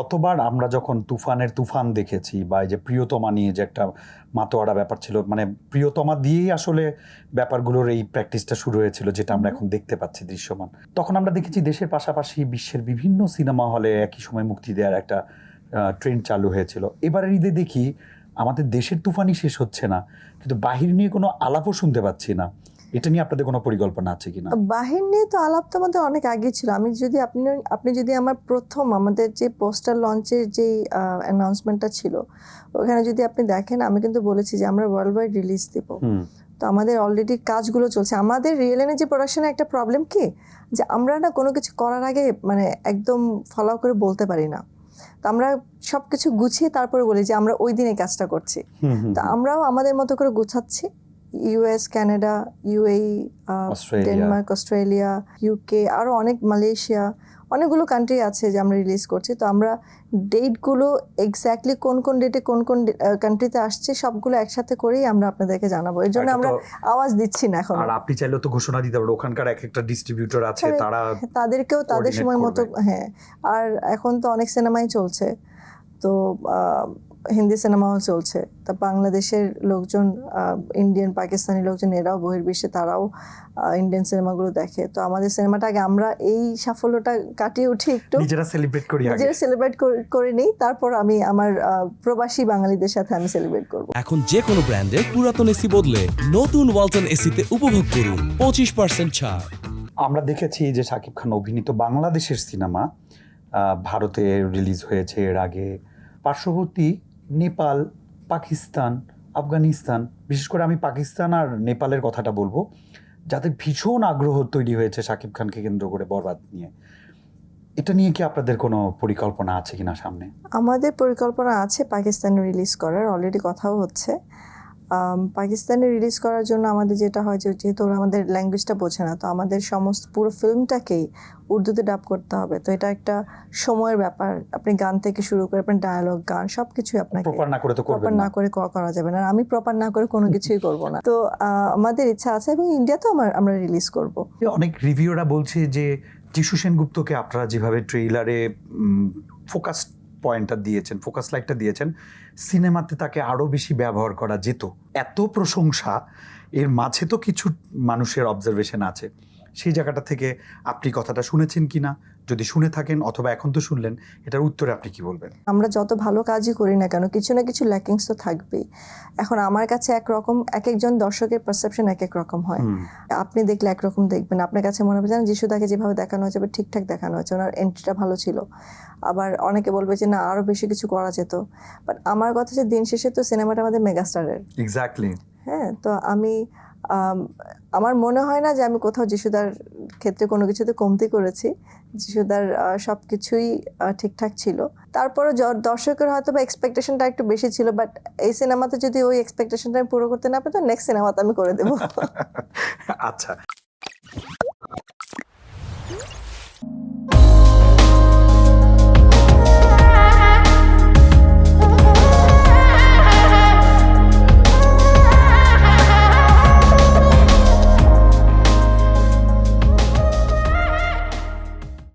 গতবার আমরা যখন তুফানের তুফান দেখেছি বা এই যে প্রিয়তমা নিয়ে যে একটা মাতোয়ারা ব্যাপার ছিল মানে প্রিয়তমা দিয়েই আসলে ব্যাপারগুলোর এই প্র্যাকটিসটা শুরু হয়েছিল যেটা আমরা এখন দেখতে পাচ্ছি দৃশ্যমান। তখন আমরা দেখেছি দেশের পাশাপাশি বিশ্বের বিভিন্ন সিনেমা হলে একই সময় মুক্তি দেওয়ার একটা ট্রেন্ড চালু হয়েছিল। এবারের ঈদে দেখি আমাদের দেশের তুফানই শেষ হচ্ছে না কিন্তু বাহির নিয়ে কোনো আলাপও শুনতে পাচ্ছি না। এটা নিয়ে আপনাদের কোনো পরিকল্পনা আছে কিনা? বাহির নিয়ে তো আলাপ তো আমাদের অনেক আগে ছিল। আমি যদি আপনি আপনি যদি আমার প্রথম আমাদের যে পোস্টার লঞ্চের যে অ্যানাউন্সমেন্টটা ছিল ওখানে যদি আপনি দেখেন আমি কিন্তু বলেছি যে আমরা ওয়ার্ল্ড ওয়াইড রিলিজ দেব তো আমাদের অলরেডি কাজগুলো চলছে। আমাদের রিয়েল এনে যে প্রোডাকশনে একটা প্রবলেম কি? যে আমরা না কোনো কিছু করার আগে মানে একদম ফলো করে বলতে পারি না। তো আমরা সব কিছু গুছিয়ে তারপরে বলি যে আমরা ওই দিনে কাজটা করছি। তো আমরাও আমাদের মতো করে গুছাচ্ছি। US Canada UAE Denmark Australia UK আরও অনেক মালয়েশিয়া অনেকগুলো কান্ট্রি আছে যে আমরা রিলিজ করছি। তো আমরা ডেটগুলো এক্স্যাক্টলি কোন কোন ডেটে কোন কোন কান্ট্রিতে আসছে সবগুলো একসাথে করেই আমরা আপনাদেরকে জানাব। এর জন্য আমরা আওয়াজ দিচ্ছি না এখন। আর আপনি চাইলেও তো ঘোষণা দিতে পারবেন ওখানকার এক একটা ডিস্ট্রিবিউটর আছে হ্যাঁ, তারা তাদেরকেও তাদের সময় মতো হ্যাঁ আর এখন তো অনেক সিনেমাই চলছে। তো আহ, হিন্দি সিনেমাও চলছে। তা বাংলাদেশের লোকজন ইন্ডিয়ান পাকিস্তানি লোকজন এরাও বহির্বিশ্বে তারাও ইন্ডিয়ান সিনেমাগুলো দেখে। তো আমাদের সিনেমাটা আগে আমরা এই সাফল্যটা কাটিয়ে উঠি একটু। নিজেরা সেলিব্রেট করি আগে। নিজেরা সেলিব্রেট করে নিই। তারপর আমি আমার প্রবাসী বাঙালিদের সাথে আমি সেলিব্রেট করব। এখন যে কোনো ব্র্যান্ডের পুরাতন এসি বদলে নতুন ওয়ালটন এসিতে উপভোগ করুন। পঁচিশ পার্সেন্ট ছাড়। আমরা দেখেছি যে শাকিব খান অভিনীত বাংলাদেশের সিনেমা ভারতে রিলিজ হয়েছে এর আগে। পার্শ্ববর্তী নেপাল, পাকিস্তান, আফগানিস্তান, বিশেষ করে আমি পাকিস্তান আর নেপালের কথাটা বলব, যাতে ভীষণ আগ্রহ তৈরি হয়েছে শাকিব খানকে কেন্দ্র করে বরবাদ নিয়ে। এটা নিয়ে কি আপনাদের কোনো পরিকল্পনা আছে কিনা সামনে? আমাদের পরিকল্পনা আছে পাকিস্তানে রিলিজ করার অলরেডি কথাও হচ্ছে। পাকিস্তানে রিলিজ করার জন্য আমাদের যেটা হয় যে যেহেতু ওরা আমাদের ল্যাঙ্গুয়েজটা বোঝে না তো আমাদের সমস্ত পুরো ফিল্মটাকেই উর্দুতে ডাব করতে হবে। তো এটা একটা সময়ের ব্যাপার। আপনি গান থেকে শুরু করে আপনার ডায়ালগ গান সব কিছুই আপনাকে প্রপার না করে তো প্রপার না করে করা যাবে না। আর আমি প্রপার না করে কোনো কিছুই করব না। তো আমাদের ইচ্ছা আছে এবং ইন্ডিয়াতেও আমার আমরা রিলিজ করব। অনেক রিভিউরা বলছে যে যিশু সেনগুপ্তকে আপনারা যেভাবে ট্রেইলারে ফোকাস পয়েন্টটা দিয়েছেন ফোকাস লাইটটা দিয়েছেন সিনেমাতে তাকে আরও বেশি ব্যবহার করা যেত। এত প্রশংসা, এর মাঝে তো কিছু মানুষের অবজারভেশন আছে। সেই জায়গাটা থেকে আপনি কথাটা শুনেছেন কি না? যদি শুনে থাকেন অথবা এখন তো শুনলেন এটার উত্তরে আপনি কি বলবেন? আমরা যত ভালো কাজই করি না কেন কিছু না কিছু ল্যাকিংস তো থাকবেই। এখন আমার কাছে একরকম এক একজন দর্শকের পারসেপশন এক এক রকম হয়। আপনি দেখলে একরকম দেখবেন। আপনার কাছে মনে হবে যেন যিশুদাকে যেভাবে দেখানো হয়েছে বা ঠিকঠাক দেখানো হয়েছে ওনার এন্ট্রিটা ভালো ছিল। আবার অনেকে বলবে যে না আরও বেশি কিছু করা যেত। বাট আমার কথা যে দিন শেষে তো সিনেমাটা আমাদের মেগাস্টারের এক্স্যাক্টলি হ্যাঁ তো আম, আমার মনে হয় না যে আমি কোথাও যিশুদার ক্ষেত্রে কোনো কিছুতে কমতি করেছি। যিশুদার সব কিছুই ঠিকঠাক ছিল। তারপরে দর্শকের হয়তো বা এক্সপেকটেশনটা একটু বেশি ছিল বাট এই সিনেমাতে যদি ওই এক্সপেকটেশনটা আমি পুরো করতে না পারি তো নেক্সট সিনেমাতে আমি করে দেবো। আচ্ছা।